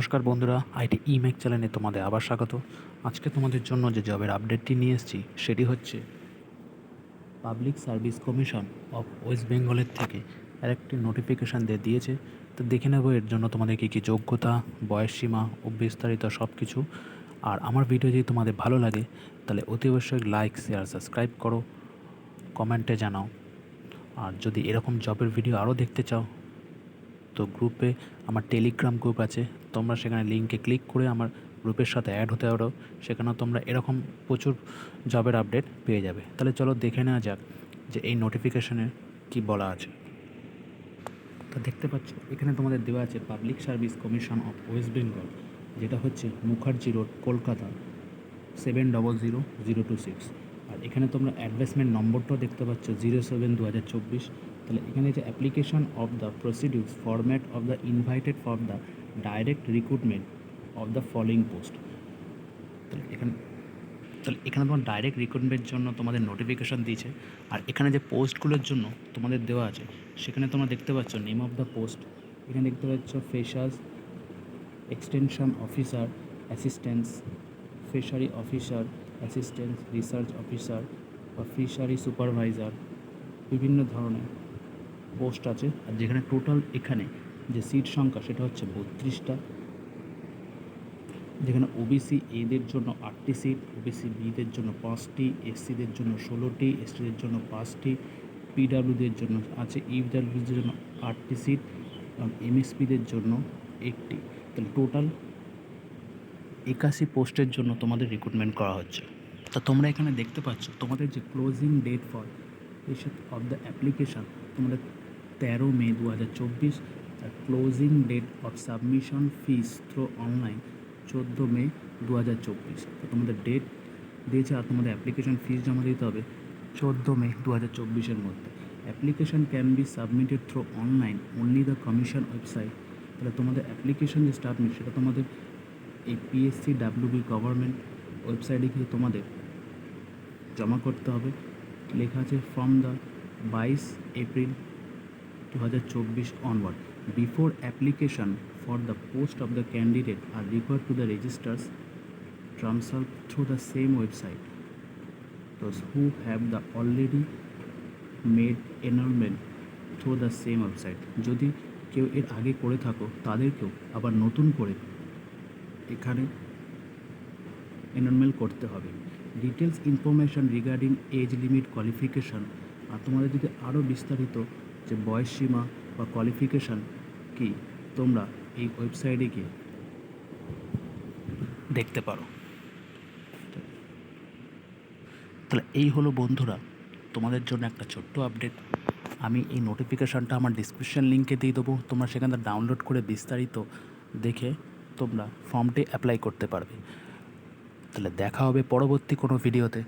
নমস্কার বন্ধুরা, আইটি ইমেক চ্যানেলে তোমাদের আবার স্বাগত। আজকে তোমাদের জন্য যে জবের আপডেটটি নিয়ে এসেছি, সেটি হচ্ছে public service commission of West বেঙ্গলের থেকে আর একটি নোটিফিকেশান দিয়ে দিয়েছে। তো দেখে নেব এর জন্য তোমাদের কী কী যোগ্যতা বয়সসীমা ও বিস্তারিত সব কিছু আর আমার ভিডিও যদি তোমাদের ভালো লাগে, তাহলে অতি অবশ্যই লাইক শেয়ার সাবস্ক্রাইব করো কমেন্টে জানাও। আর যদি এরকম জবের ভিডিও আরও দেখতে চাও তো গ্রুপে আমার টেলিগ্রাম গ্রুপ আছে, তোমরা সেখানে লিঙ্কে ক্লিক করে আমার গ্রুপের সাথে অ্যাড হতে পারো। সেখানেও তোমরা এরকম প্রচুর জবের আপডেট পেয়ে যাবে। তাহলে চলো দেখে নেওয়া যাক যে এই নোটিফিকেশনে কি বলা আছে। তো দেখতে পাচ্ছ, এখানে তোমাদের দেওয়া আছে public service commission of West Bengal যেটা হচ্ছে Mukherjee road Kolkata seven double zero zero two six আর এখানে তোমরা অ্যাডভার্সমেন্ট নম্বরটাও দেখতে পাচ্ছ জিরো সেভেন দু হাজার চব্বিশ। তাহলে এখানে যে application of the procedures format of the invited for the direct recruitment of the following post তাহলে এখানে তাহলে এখানে তোমার ডাইরেক্ট রিক্রুটমেন্টের জন্য তোমাদের নোটিফিকেশান দিয়েছে। আর এখানে যে পোস্টগুলোর জন্য তোমাদের দেওয়া আছে, সেখানে তোমরা দেখতে পাচ্ছ নেম অফ দ্য পোস্ট এখানে দেখতে পাচ্ছ freshers extension officer assistance fishery officer assistant research officer বা ফিশারি সুপারভাইজার বিভিন্ন ধরনের। পোস্ট আছে, আর যেখানে টোটাল এখানে যে সিট সংখ্যা সেটা হচ্ছে বত্রিশটা। যেখানে ওবিসি এদের জন্য আটটি সিট ওবিসি বিদের জন্য পাঁচটি এসসিদের জন্য ষোলোটি এসটিদের জন্য পাঁচটি পিডাব্লিউদের জন্য আছে ইডাব্লিউদের জন্য আটটি সিট, এবং এমএসপিদের জন্য একটি। তাহলে টোটাল একাশি পোস্টের জন্য তোমাদের রিক্রুটমেন্ট করা হচ্ছে। তা তোমরা এখানে দেখতে পাচ্ছ, তোমাদের যে ক্লোজিং ডেট ফর এসব অফ দ্য অ্যাপ্লিকেশান তোমাদের তেরো মে দু হাজার চব্বিশ আর closing date of submission fees through online চোদ্দ মে দু হাজার চব্বিশ। তো তোমাদের ডেট দিয়েছে আর তোমাদের অ্যাপ্লিকেশান ফিস জমা দিতে হবে চোদ্দ মে দু হাজার চব্বিশের মধ্যে। Application can be submitted through online only the commission website তাহলে তোমাদের অ্যাপ্লিকেশান যে সাবমিট সেটা তোমাদের এই পিএসসি ডাব্লিউবি গভর্নমেন্ট ওয়েবসাইটে গিয়ে তোমাদের জমা করতে হবে। লেখা আছে ফ্রম দ্য বাইশ এপ্রিল দু হাজার চব্বিশ onward before application for the post of the candidate are required to the registers transfer through the same website those who have the already made enrollment through the same website. যদি কেউ এর আগে করে থাকো, তাদেরকেও আবার নতুন করে এখানে এনরোলমেন্ট করতে হবে। Details information regarding age limit qualification আর তোমাদের যদি আরও বিস্তারিত যে বয়স সীমা বা কোয়ালিফিকেশান কি, তোমরা এই ওয়েবসাইটে গিয়ে দেখতে পারো। তাহলে এই হলো বন্ধুরা, তোমাদের জন্য একটা ছোট্ট আপডেট আমি এই নোটিফিকেশানটা আমার ডিসক্রিপশান লিঙ্কে দিয়ে দেবো। তোমরা সেখান থেকে ডাউনলোড করে বিস্তারিত দেখে তোমরা ফর্মটি অ্যাপ্লাই করতে পারবে। তাহলে দেখা হবে পরবর্তী কোনো ভিডিওতে।